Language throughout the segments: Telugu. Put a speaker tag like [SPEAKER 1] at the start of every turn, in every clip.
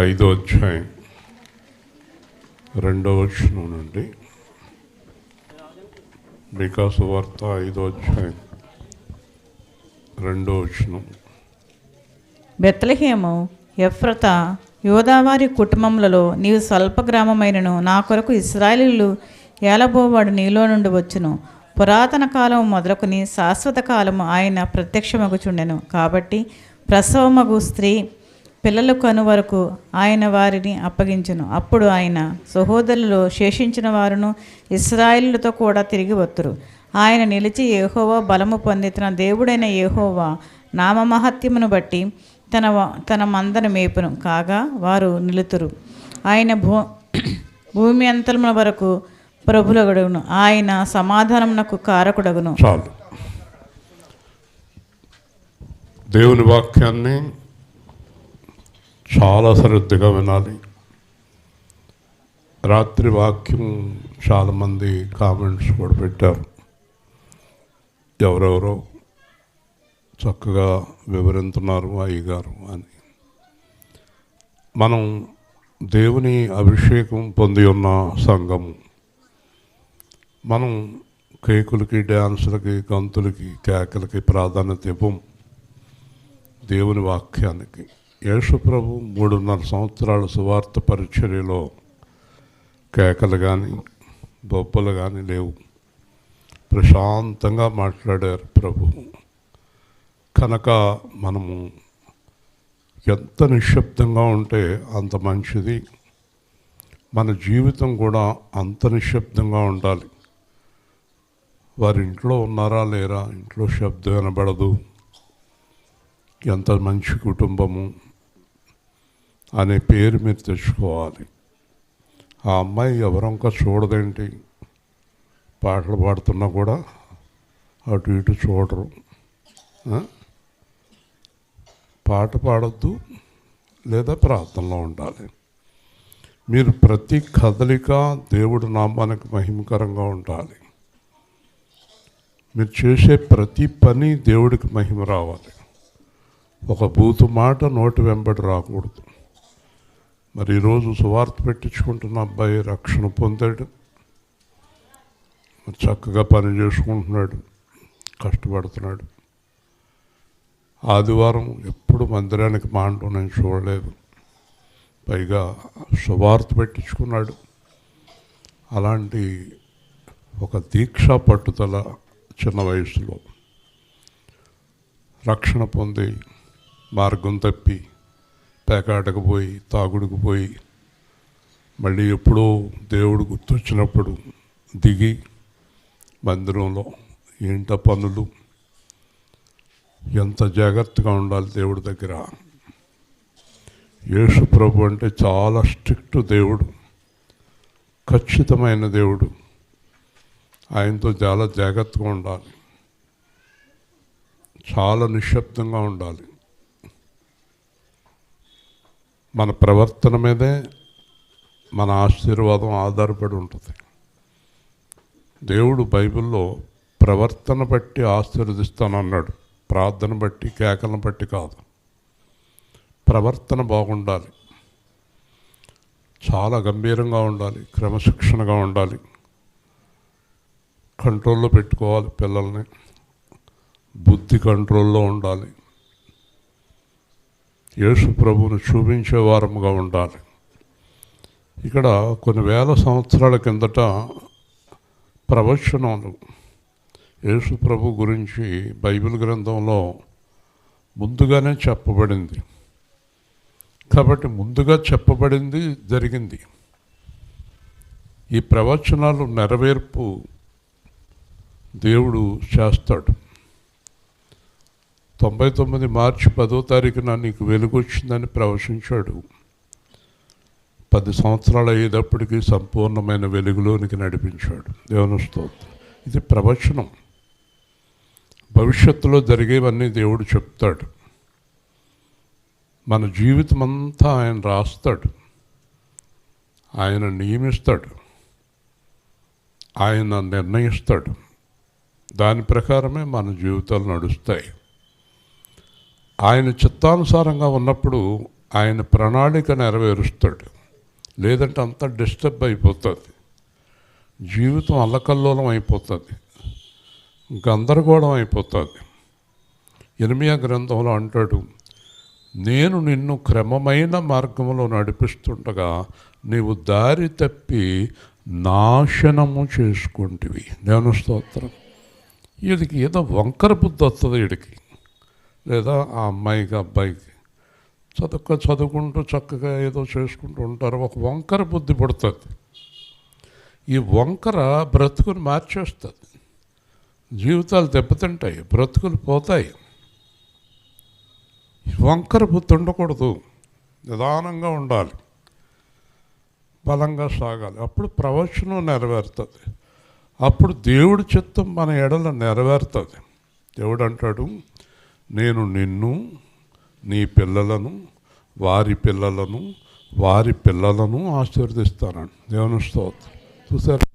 [SPEAKER 1] ఐదో అధ్యాయం రెండవ వచనం నుండి వికాస వార్త ఐదో అధ్యాయం రెండో వచనం.
[SPEAKER 2] బెత్తలహేము ఎఫ్రత యోదావారి కుటుంబములలో నీవు స్వల్ప గ్రామమైనను నా కొరకు ఇస్రాయలీలు ఏలబోవాడు నీలో నుండి వచ్చును. పురాతన కాలం మొదలుకొని శాశ్వత కాలము ఆయన ప్రత్యక్షమగుచుండెను. కాబట్టి ప్రసవమగు స్త్రీ పిల్లలు కను వరకు ఆయన వారిని అప్పగించును. అప్పుడు ఆయన సహోదరులలో శేషించిన వారును ఇస్రాయిలతో కూడా తిరిగి వత్తురు. ఆయన నిలిచి ఏహోవా బలము పొంది దేవుడైన ఏహోవా నామమహత్యమును బట్టి తన వ- తన మందను మేపును. కాగా వారు నిలుతురు. ఆయన భూ భూమి అంతరముల వరకు ప్రభులగడుగును ఆయన సమాధానమునకు కారకుడగును.
[SPEAKER 1] చాలు. దేవుని వాక్యాన్ని చాలా శ్రద్ధగా వినాలి. రాత్రి వాక్యం చాలామంది కామెంట్స్ కూడా పెట్టారు. ఎవరెవరో చక్కగా వివరించున్నారు అయ్యగారు అని. మనం దేవుని అభిషేకం పొంది ఉన్న సంఘము. మనం కేకులకి డ్యాన్సులకి గంతులకి కేకలకి ప్రాధాన్యత ఇవ్వం దేవుని వాక్యానికి. యేసుప్రభు మూడున్నర సంవత్సరాల సువార్త పరిచర్యలో కేకలు కానీ బొబ్బలు కానీ లేవు. ప్రశాంతంగా మాట్లాడారు ప్రభు. కనుక మనము ఎంత నిశ్శబ్దంగా ఉంటే అంత మంచిది. మన జీవితం కూడా అంత నిశ్శబ్దంగా ఉండాలి. వారి ఇంట్లో ఉన్నారా లేరా? ఇంట్లో శబ్దం వినబడదు. ఎంత మంచి కుటుంబము. అనే పేరు మీరు తెచ్చుకోవాలి. ఆ అమ్మాయి ఎవరొంక చూడదేంటి? పాటలు పాడుతున్నా కూడా అటు ఇటు చూడరు. పాట పాడద్దు లేదా ప్రార్థనలో ఉండాలి. మీరు ప్రతి కదలిక దేవుడు నామానికి మహిమకరంగా ఉండాలి. మీరు చేసే ప్రతి పని దేవుడికి మహిమ రావాలి. ఒక బూతు మాట నోటి వెంబడి రాకూడదు. మరి ఈరోజు సువార్త పెట్టించుకుంటున్న అబ్బాయి రక్షణ పొందాడు. మరి చక్కగా పని చేసుకుంటున్నాడు. కష్టపడుతున్నాడు. ఆదివారం ఎప్పుడు మందిరానికి మాంటూ నేను చూడలేదు. పైగా సువార్త పెట్టించుకున్నాడు. అలాంటి ఒక దీక్ష పట్టుదల చిన్న వయసులో. రక్షణ పొంది మార్గం తప్పి పేకాటకు పోయి తాగుడుకు పోయి మళ్ళీ ఎప్పుడో దేవుడు గుర్తొచ్చినప్పుడు దిగి మందిరంలో ఏంట పనులు? ఎంత జాగ్రత్తగా ఉండాలి దేవుడి దగ్గర? యేసు ప్రభు అంటే చాలా స్ట్రిక్ట్ దేవుడు. ఖచ్చితమైన దేవుడు. ఆయనతో చాలా జాగ్రత్తగా ఉండాలి. చాలా నిశ్శబ్దంగా ఉండాలి. మన ప్రవర్తన మీదే మన ఆశీర్వాదం ఆధారపడి ఉంటుంది. దేవుడు బైబిల్లో ప్రవర్తన బట్టి ఆశీర్వదిస్తానన్నాడు. ప్రార్థన బట్టి కేకలను బట్టి కాదు. ప్రవర్తన బాగుండాలి. చాలా గంభీరంగా ఉండాలి క్రమశిక్షణగా ఉండాలి. కంట్రోల్లో పెట్టుకోవాలి పిల్లల్ని. బుద్ధి కంట్రోల్లో ఉండాలి. యేసు ప్రభువును చూపించే వారముగా ఉండాలి. ఇక్కడ కొన్ని వేల సంవత్సరాల కిందట ప్రవచనాలు యేసు ప్రభు గురించి బైబిల్ గ్రంథంలో ముందుగానే చెప్పబడింది. కాబట్టి ముందుగా చెప్పబడింది జరిగింది. ఈ ప్రవచనాలు నెరవేర్పు దేవుడు చేస్తాడు. తొంభై తొమ్మిది మార్చి పదో తారీఖున నీకు వెలుగొచ్చిందని ప్రవచించాడు. పది సంవత్సరాలు అయ్యేటప్పటికీ సంపూర్ణమైన వెలుగులోనికి నడిపించాడు. దేవుని స్తోత్రం. ఇది ప్రవచనం. భవిష్యత్తులో జరిగేవన్నీ దేవుడు చెప్తాడు. మన జీవితం అంతా ఆయన రాస్తాడు. ఆయన నియమిస్తాడు. ఆయన నిర్ణయిస్తాడు. దాని ప్రకారమే మన జీవితాలు నడుస్తాయి. ఆయన చిత్తానుసారంగా ఉన్నప్పుడు ఆయన ప్రణాళిక నెరవేరుస్తాడు. లేదంటే అంతా డిస్టర్బ్ అయిపోతుంది. జీవితం అల్లకల్లోలం అయిపోతుంది. గందరగోళం అయిపోతుంది. ఎనిమియా గ్రంథంలో అంటాడు నేను నిన్ను క్రమమైన మార్గంలో నడిపిస్తుండగా నీవు దారి తప్పి నాశనము చేసుకుంటివి. నేను స్తోత్రం వీడికి ఏదో వంకర బుద్ధి వస్తుంది వీడికి. లేదా ఆ అమ్మాయికి అబ్బాయికి. చదువుక చదువుకుంటూ చక్కగా ఏదో చేసుకుంటూ ఉంటారు. ఒక వంకర బుద్ధి పడుతుంది. ఈ వంకర బ్రతుకుని మార్చేస్తుంది. జీవితాలు దెబ్బతింటాయి బ్రతుకులు పోతాయి. వంకర బుద్ధి ఉండకూడదు. నిదానంగా ఉండాలి. బలంగా సాగాలి. అప్పుడు ప్రవచనం నెరవేరుతుంది. అప్పుడు దేవుడి చిత్తం మన ఎడల నెరవేరుతుంది. దేవుడు అంటాడు నేను నిన్ను నీ పిల్లలను వారి పిల్లలను వారి పిల్లలను ఆశీర్వదిస్తానని. దేవుని స్తోత్రం. చూసారు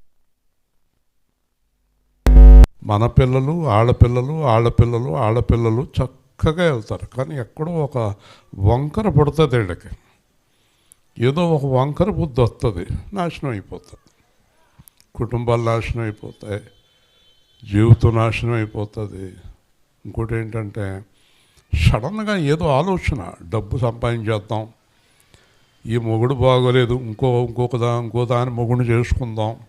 [SPEAKER 1] మన పిల్లలు ఆడపిల్లలు ఆడపిల్లలు ఆడపిల్లలు చక్కగా వెళ్తారు. కానీ ఎక్కడో ఒక వంకర పుడుతుంది వీళ్ళకి. ఏదో ఒక వంకర బుద్ధి వస్తుంది. నాశనం అయిపోతుంది. కుటుంబాలు నాశనం అయిపోతాయి. జీవితం నాశనం అయిపోతుంది. ఇంకోటి ఏంటంటే సడన్గా ఏదో ఆలోచన డబ్బు సంపాదించేద్దాం ఈ మొగుడు బాగోలేదు ఇంకో ఇంకొక దా ఇంకో దాని మొగుడిని చేసుకుందాం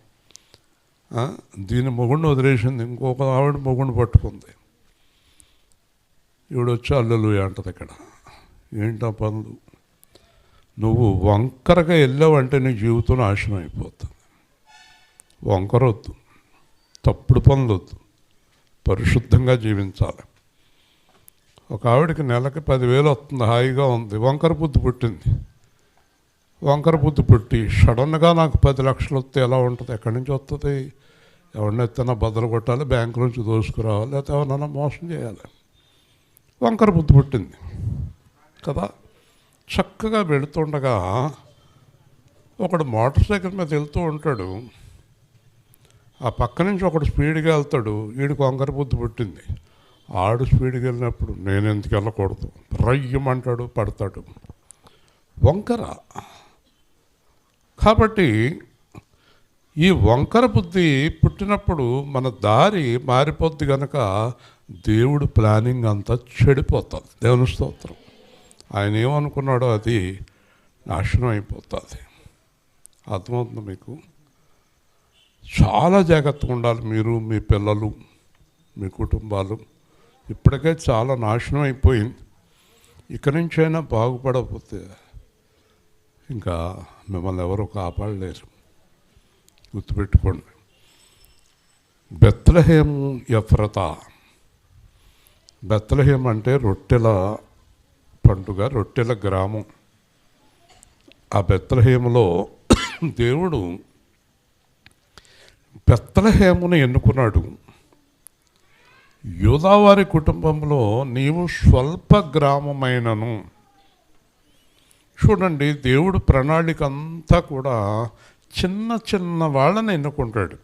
[SPEAKER 1] దీని మొగుడిని వదిలేసింది ఇంకొక ఆవిడ మొగుడిని పట్టుకుంది. ఈవిడ వచ్చి అల్లెలు అంటది ఇక్కడ ఏంటా పనులు? నువ్వు వంకరగా వెళ్ళావంటే నీ జీవితం నాశనం అయిపోతుంది. వంకరొద్దు. తప్పుడు పనులొద్దు. పరిశుద్ధంగా జీవించాలి. ఒక ఆవిడకి నెలకి పదివేలు వస్తుంది హాయిగా ఉంది. వంకర బుద్ధి పుట్టింది. వంకర బుద్ధి పుట్టి సడన్గా నాకు పది లక్షలు వస్తే ఎలా ఉంటుంది? ఎక్కడి నుంచి వస్తుంది? ఎవరినైతేనా బదులు కొట్టాలి బ్యాంకు నుంచి దోసుకురావాలి లేకపోతే ఎవరినైనా మోసం చేయాలి. వంకర బుద్ధి పుట్టింది. కదా? చక్కగా వెళుతుండగా ఒకడు మోటార్ సైకిల్ మీద వెళ్తూ ఉంటాడు. ఆ పక్క నుంచి ఒకడు స్పీడ్గా వెళ్తాడు వీడికి వంకర బుద్ధి పుట్టింది. ఆడు స్పీడ్కి వెళ్ళినప్పుడు నేను ఎందుకు వెళ్ళకూడదు? రయ్యమంటాడు పడతాడు. వంకర. కాబట్టి ఈ వంకర బుద్ధి పుట్టినప్పుడు మన దారి మారిపోద్ది కనుక దేవుడు ప్లానింగ్ అంతా చెడిపోతుంది. దేవుని స్తోత్రం. ఆయన ఏమనుకున్నాడో అది నాశనం అయిపోతుంది. అర్థమవుతుంది మీకు? చాలా జాగ్రత్తగా ఉండాలి మీరు మీ పిల్లలు మీ కుటుంబాలు. ఇప్పటికే చాలా నాశనం అయిపోయింది. ఇక్కడి నుంచైనా బాగుపడకపోతే ఇంకా మిమ్మల్ని ఎవరు కాపాడలేరు. గుర్తుపెట్టుకోండి. బెత్లహేము యఫ్రత బెత్లహేం అంటే రొట్టెల పండుగ రొట్టెల గ్రామం. ఆ బెత్లహేములో దేవుడు పెత్తలహేమును ఎన్నుకున్నాడు. యోదావారి కుటుంబంలో నీవు స్వల్ప గ్రామమైనను. చూడండి దేవుడు ప్రణాళిక అంతా కూడా చిన్న చిన్న వాళ్ళని ఎన్నుకుంటాడు.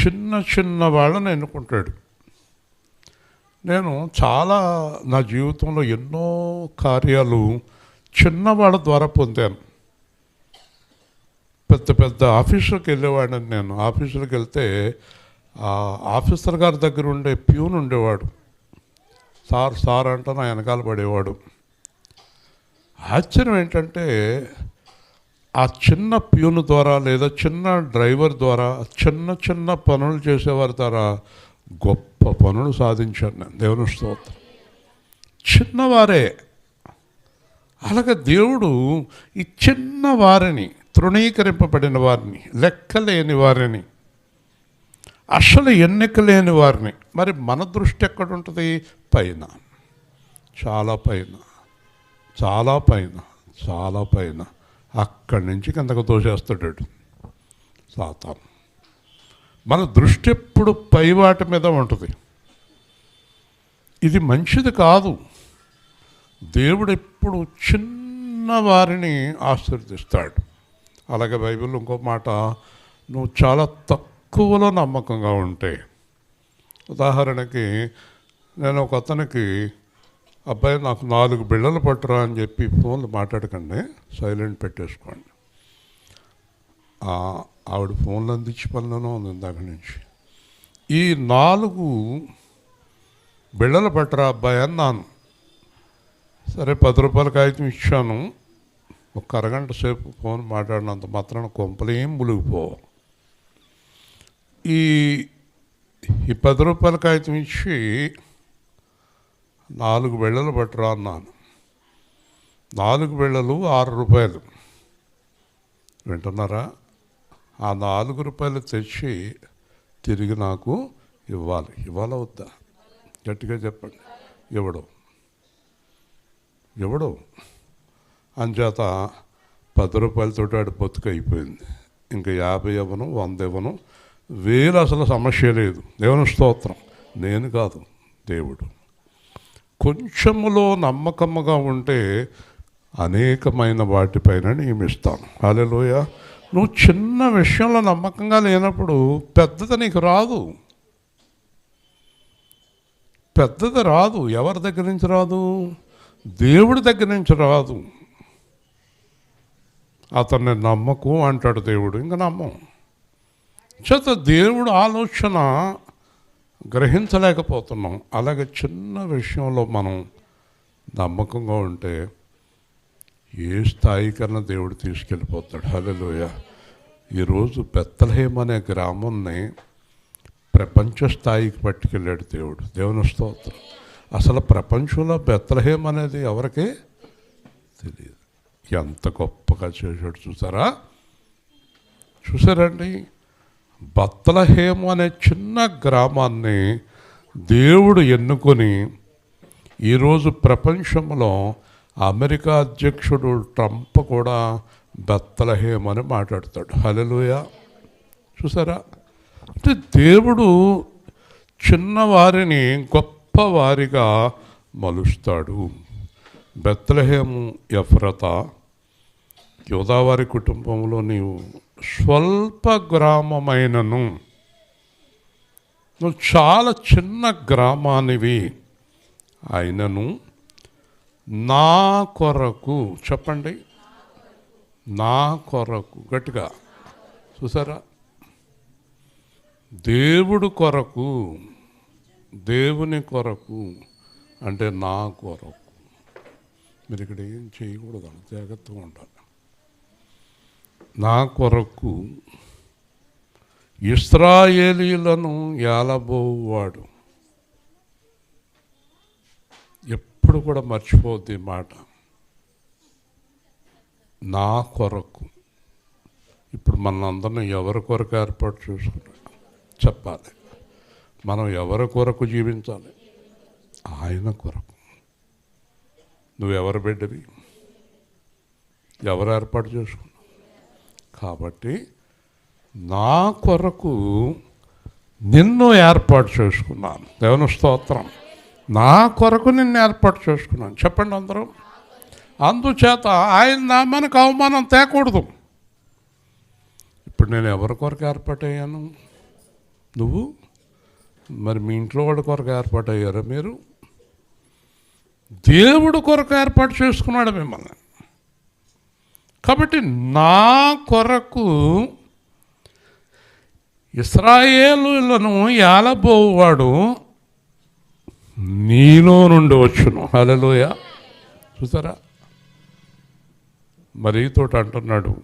[SPEAKER 1] చిన్న చిన్న వాళ్ళని ఎన్నుకుంటాడు. నేను చాలా నా జీవితంలో ఎన్నో కార్యాలు చిన్నవాళ్ళ ద్వారా పొందాను. పెద్ద పెద్ద ఆఫీసులకు వెళ్ళేవాడిని నేను. ఆఫీసులకు వెళ్తే ఆ ఆఫీసర్ గారి దగ్గర ఉండే ప్యూన్ ఉండేవాడు. సార్ సార్ అంట నా వెనకాల పడేవాడు. ఆశ్చర్యం ఏంటంటే ఆ చిన్న ప్యూన్ ద్వారా లేదా చిన్న డ్రైవర్ ద్వారా చిన్న చిన్న పనులు చేసేవారి ద్వారా గొప్ప పనులు సాధించాను నేను. దేవుని స్తోత్రం. చిన్నవారే. అలాగే దేవుడు ఈ చిన్న వారిని తృణీకరింపబడిన వారిని లెక్కలేని వారిని అసలు ఎన్నిక లేని వారిని. మరి మన దృష్టి ఎక్కడ ఉంటుంది పైన. చాలా పైన. చాలా పైన. చాలా పైన. అక్కడి నుంచి కిందకు తోసేస్తాడు సాతాను. మన దృష్టి ఎప్పుడు పైవాటి మీద ఉంటుంది. ఇది మంచిది కాదు. దేవుడు ఎప్పుడు చిన్న వారిని ఆశీర్దిస్తాడు అలాగే బైబిల్ ఇంకో మాట నువ్వు చాలా తక్కువలో నమ్మకంగా ఉంటే. ఉదాహరణకి నేను ఒక అతనికి అబ్బాయి నాకు నాలుగు బిళ్ళలు పట్టురా అని చెప్పి ఫోన్లు మాట్లాడకండి సైలెంట్ పెట్టేసుకోండి. ఆవిడ ఫోన్లు అందించి పనులను ఉంది ఇందాక నుంచి. ఈ నాలుగు బిళ్ళలు పట్టరా అబ్బాయి అన్నాను. సరే పది రూపాయల కాగితం ఇచ్చాను. ఒక అరగంట సేపు ఫోన్ మాట్లాడినంత మాత్రాన కొంపలేం ములిగిపోవు ఈ ఈ పది రూపాయల కాగితం ఇచ్చి నాలుగు బిళ్ళలు పట్టురా అన్నాను. నాలుగు బిళ్ళలు ఆరు రూపాయలు. వింటున్నారా? ఆ నాలుగు రూపాయలు తెచ్చి తిరిగి నాకు ఇవ్వాలి. ఇవ్వాలి వద్దా? గట్టిగా చెప్పండి. ఇవ్వడం ఇవ్వడు అంచేత పది రూపాయలతో ఆడు బతుకు అయిపోయింది. ఇంకా యాభై ఇవ్వను వంద ఇవ్వను. వేలు అసలు సమస్య లేదు. దేవుని స్తోత్రం. నేను కాదు దేవుడు. కొంచెములో నమ్మకముగా ఉంటే అనేకమైన వాటిపైన నియమిస్తాను. లోయ నువ్వు చిన్న విషయంలో నమ్మకంగా లేనప్పుడు పెద్దది నీకు రాదు. పెద్దది రాదు. ఎవరి దగ్గర నుంచి రాదు? దేవుడి దగ్గర నుంచి రాదు. అతన్ని నమ్మకు అంటాడు దేవుడు. ఇంకా నమ్మం. చేత దేవుడు ఆలోచన గ్రహించలేకపోతున్నాం. అలాగే చిన్న విషయంలో మనం నమ్మకంగా ఉంటే ఏ స్థాయికన్నా దేవుడు తీసుకెళ్ళిపోతాడు. హలోయ ఈరోజు బెత్తలహేమ్ అనే గ్రామాన్ని ప్రపంచ స్థాయికి పట్టుకెళ్ళాడు దేవుడు. దేవుని స్తోత్రం. అసలు ప్రపంచంలో బెత్తలహేమ్ అనేది ఎవరికి? ఎంత గొప్పగా చేశాడు చూసారా? చూసారండి? బత్తలహేము అనే చిన్న గ్రామాన్ని దేవుడు ఎన్నుకొని ఈరోజు ప్రపంచంలో అమెరికా అధ్యక్షుడు ట్రంప్ కూడా బత్తలహేమ్ అని మాట్లాడతాడు. హలెలుయ చూసారా? అంటే దేవుడు చిన్నవారిని గొప్పవారిగా మలుస్తాడు. బెత్తలహేము ఎఫ్రత యోదావారి కుటుంబంలో నీవు స్వల్ప గ్రామమైనను. నువ్వు చాలా చిన్న గ్రామానివి అయినను. నా కొరకు చెప్పండి. నా కొరకు గట్టిగా. చూసారా? దేవుడు కొరకు దేవుని కొరకు అంటే నా కొరకు. మీరు ఇక్కడ ఏం చేయకూడదు జాగ్రత్తగా ఉండాలి. నా కొరకు ఇస్రాయేలీలను ఏలబోవాడు ఎప్పుడు కూడా మర్చిపోద్ది మాట. నా కొరకు. ఇప్పుడు మన అందరిని ఎవరి కొరకు ఏర్పాటు చేసుకున్నాడు చెప్పాలి. మనం ఎవరి కొరకు జీవించాలి? ఆయన కొరకు. నువ్వెవరు బిడ్డవి? ఎవరు ఏర్పాటు చేసుకున్నావు కాబట్టి నా కొరకు నిన్ను ఏర్పాటు చేసుకున్నాను. దేవుని స్తోత్రం. నా కొరకు నిన్ను ఏర్పాటు చేసుకున్నాను. చెప్పండి అందరూ. అందుచేత ఆయన మనకు అవమానం తేకూడదు. ఇప్పుడు నేను ఎవరి కొరకు ఏర్పాటయ్యాను? నువ్వు? మరి మీ ఇంట్లో వాళ్ళ కొరకు ఏర్పాటయ్యారా మీరు? దేవుడు కొరకు ఏర్పాటు చేసుకున్నాడు మిమ్మల్ని. కాబట్టి నా కొరకు ఇస్రాయేలులను ఏలబోవాడు నీలో నుండి వచ్చును. హలోయ చూసారా? మరీతోటి అంటున్నాడు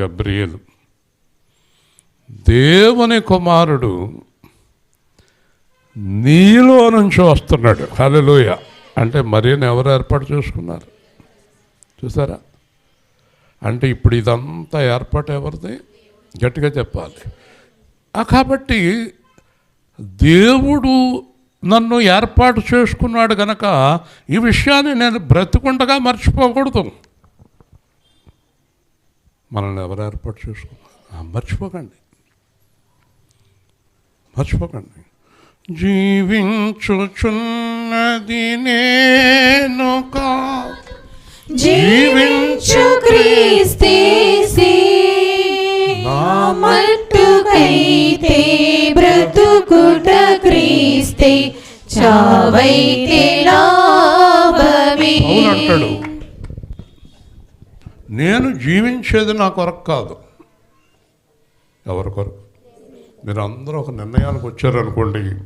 [SPEAKER 1] గబ్రియేలు. దేవుని కుమారుడు నీలో నుంచి వస్తున్నాడు. హలలోయ అంటే మరీని ఎవరు ఏర్పాటు చేసుకున్నారు? చూసారా? అంటే ఇప్పుడు ఇదంతా ఏర్పాటు ఎవరిది? గట్టిగా చెప్పాలి. కాబట్టి దేవుడు నన్ను ఏర్పాటు చేసుకున్నాడు గనక ఈ విషయాన్ని నేను బ్రతికుండగా మర్చిపోకూడదు. మనల్ని ఎవరు ఏర్పాటు చేసుకున్నారు? మర్చిపోకండి. మర్చిపోకండి. జీవించుచున్నది నేను కాదు.
[SPEAKER 3] జీవించు క్రీస్తేసి
[SPEAKER 1] నా
[SPEAKER 3] మట్టుకైతే బ్రతుకుట క్రీస్తే. చావైతే లాభమే.
[SPEAKER 1] అంటాడు నేను జీవించేది నా కొరకు కాదు. ఎవరి కొరకు? మీరు అందరూ ఒక నిర్ణయానికి వచ్చారనుకోండి.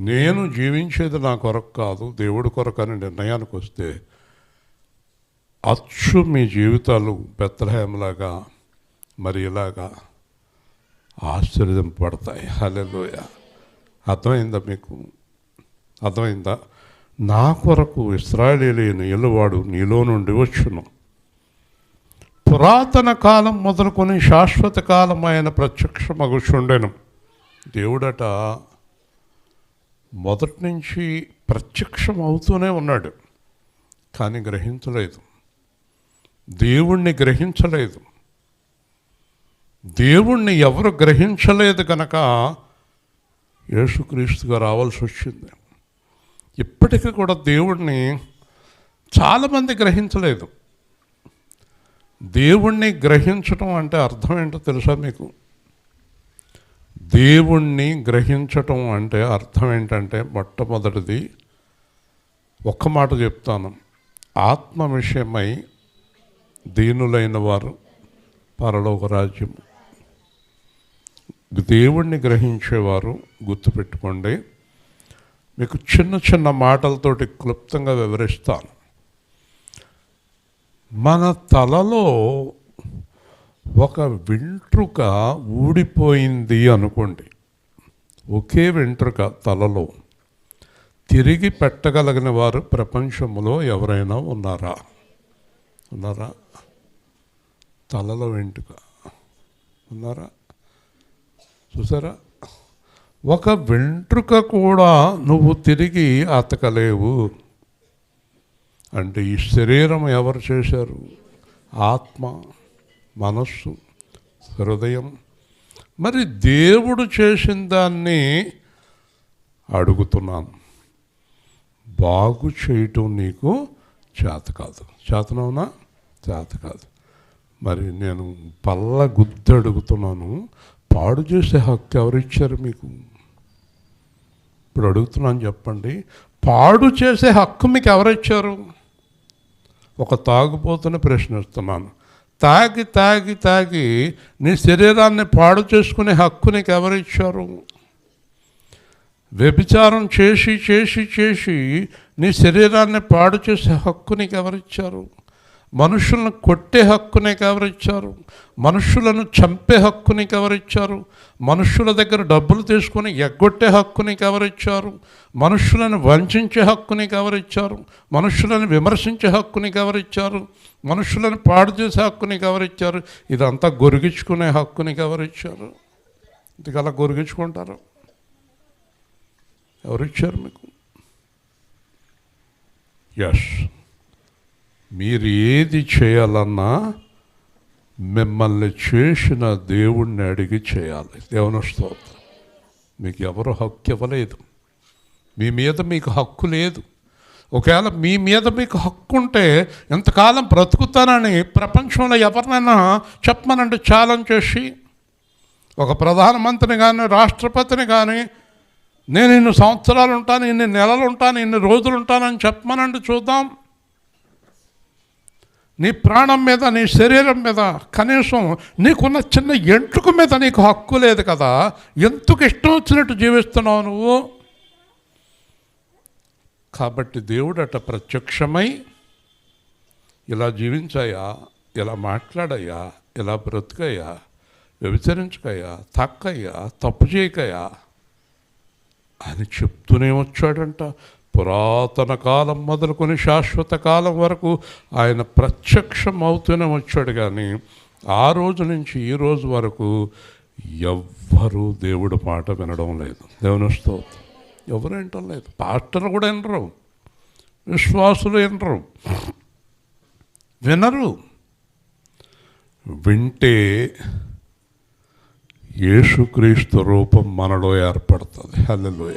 [SPEAKER 1] నేను జీవించేది నా కొరకు కాదు దేవుడి కొరకు అని నిర్ణయానికి వస్తే అచ్చు మీ జీవితాలు బెత్తలహేమలాగా మరి ఇలాగా ఆశ్చర్యపడతాయి హలెలోయ అర్థమైందా మీకు? అర్థమైందా? నా కొరకు ఇస్రాయలీలైన ఎల్లువాడు నీలో నుండి వచ్చును. పురాతన కాలం మొదలుకొని శాశ్వత కాలం ఆయన ప్రత్యక్ష మగుచుండెను దేవుడట మొదటి నుంచి ప్రత్యక్షం అవుతూనే ఉన్నాడు కానీ గ్రహించలేదు. దేవుణ్ణి గ్రహించలేదు. దేవుణ్ణి ఎవరు గ్రహించలేదు కనుక యేసుక్రీస్తుగా రావాల్సి వచ్చింది. ఇప్పటికీ కూడా దేవుణ్ణి చాలామంది గ్రహించలేదు. దేవుణ్ణి గ్రహించటం అంటే అర్థం ఏంటో తెలుసా మీకు? దేవుణ్ణి గ్రహించటం అంటే అర్థం ఏంటంటే మొట్టమొదటిది ఒక్క మాట చెప్తాను. ఆత్మ విషయమై దీనులైన వారు పరలోక రాజ్యం. దేవుణ్ణి గ్రహించేవారు గుర్తుపెట్టుకోండి. మీకు చిన్న చిన్న మాటలతోటి క్లుప్తంగా వివరిస్తాను. మన తలలో ఒక వెంట్రుక ఊడిపోయింది అనుకోండి. ఒకే వెంట్రుక తలలో తిరిగి పెట్టగలిగిన వారు ప్రపంచంలో ఎవరైనా ఉన్నారా? ఉన్నారా? తలలో వెంట్రుక. ఉన్నారా? చూసారా? ఒక వెంట్రుక కూడా నువ్వు తిరిగి అతకలేవు. అంటే ఈ శరీరం ఎవరు చేశారు? ఆత్మ మనస్సు హృదయం. మరి దేవుడు చేసిన దాన్ని అడుగుతున్నాను. బాగు చేయటం నీకు చేత కాదు. చేతనవునా? చేత కాదు. మరి నేను పల్ల గుద్ది అడుగుతున్నాను పాడు చేసే హక్కు ఎవరిచ్చారు మీకు? ఇప్పుడు అడుగుతున్నాను చెప్పండి. పాడు చేసే హక్కు మీకు ఎవరిచ్చారు? ఒక తాగుపోతున్న ప్రశ్నిస్తున్నాను. తాగి తాగి తాగి నీ శరీరాన్ని పాడు చేసుకునే హక్కు నీకు ఎవరిచ్చారు? వ్యభిచారం చేసి చేసి చేసి నీ శరీరాన్ని పాడు చేసే హక్కు నీకు ఎవరిచ్చారు? మనుషులను కొట్టే హక్కుని ఎవరిచ్చారు మనుషులను చంపే హక్కుని ఎవరిచ్చారు మనుషుల దగ్గర డబ్బులు తీసుకొని ఎగ్గొట్టే హక్కుని ఎవరిచ్చారు మనుషులను వంచే హక్కుని ఎవరిచ్చారు మనుషులను విమర్శించే హక్కుని ఎవరిచ్చారు మనుషులను పాడు చేసే హక్కుని ఎవరిచ్చారు ఇదంతా గొరిగించుకునే హక్కుని ఎవరిచ్చారు ఇంతకు అలా గొరిగించుకుంటారు? ఎవరిచ్చారు మీకు? ఎస్ మీరు ఏది చేయాలన్నా మిమ్మల్ని చేసిన దేవుణ్ణి అడిగి చేయాలి. దేవుని స్తోత్రం. మీకు ఎవరు హక్కు ఇవ్వలేదు. మీ మీద మీకు హక్కు లేదు. ఒకవేళ మీ మీద మీకు హక్కు ఉంటే ఎంతకాలం బ్రతుకుతానని ప్రపంచంలో ఎవరినైనా చెప్పమనండి ఛాలెంజ్ చేసి. ఒక ప్రధానమంత్రిని కానీ రాష్ట్రపతిని కానీ నేను ఇన్ని సంవత్సరాలు ఉంటాను ఇన్ని నెలలు ఉంటాను ఇన్ని రోజులు ఉంటానని చెప్పమనండి చూద్దాం. నీ ప్రాణం మీద నీ శరీరం మీద కనీసం నీకున్న చిన్న ఎంట్రుకు మీద నీకు హక్కు లేదు కదా. ఎందుకు ఇష్టం వచ్చినట్టు జీవిస్తున్నావు నువ్వు? కాబట్టి దేవుడు అట ప్రత్యక్షమై ఇలా జీవించాయా? ఇలా మాట్లాడయ్యా ఇలా బ్రతుకయ్యా వ్యభిచరించకయ్యా తక్కయ్యా తప్పు చేయకయ్యా అని చెప్తూనే వచ్చాడంట. పురాతన కాలం మొదలుకొని శాశ్వత కాలం వరకు ఆయన ప్రత్యక్షం అవుతూనే వచ్చాడు కానీ ఆ రోజు నుంచి ఈ రోజు వరకు ఎవ్వరూ దేవుడు మాట వినడం లేదు. దేవుని స్తోత్రం. ఎవరు వినటం లేదు. పాస్టర్లు కూడా వినరు. విశ్వాసులు వినరు. వినరు. వింటే యేసుక్రీస్తు రూపం మనలో ఏర్పడుతుంది. హల్లెలూయ.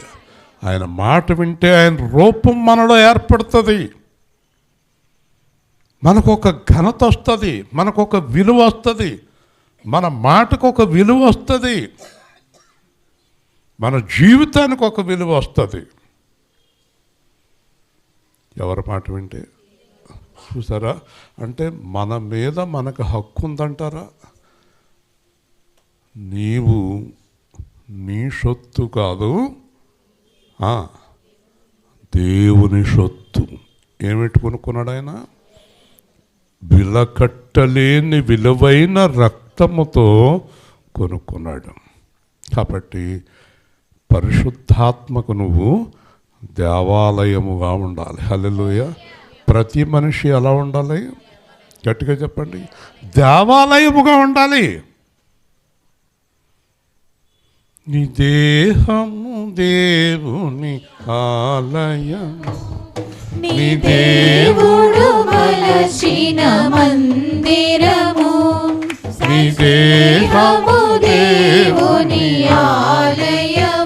[SPEAKER 1] ఆయన మాట వింటే ఆయన రూపం మనలో ఏర్పడుతుంది. మనకు ఒక ఘనత వస్తుంది మనకు ఒక విలువ వస్తుంది మన మాటకు ఒక విలువ వస్తుంది మన జీవితానికి ఒక విలువ వస్తుంది. ఎవరి మాట వింటే? చూసారా? అంటే మన మీద మనకు హక్కు ఉందంటారా? నీవు నీ సొత్తు కాదు దేవుని సొత్తు. ఏమిటి కొనుక్కున్నాడు ఆయన? విలకట్టలేని విలువైన రక్తముతో కొనుక్కున్నాడు. కాబట్టి పరిశుద్ధాత్మకు నువ్వు దేవాలయముగా ఉండాలి. హలోయ ప్రతి మనిషి ఎలా ఉండాలి? గట్టిగా చెప్పండి. దేవాలయముగా ఉండాలి. నీ దేహము దేవుని ఆలయం.
[SPEAKER 2] నీ దేవుడు మలచిన మందిరము.
[SPEAKER 1] నీ
[SPEAKER 2] దేహము దేవుని ఆలయం.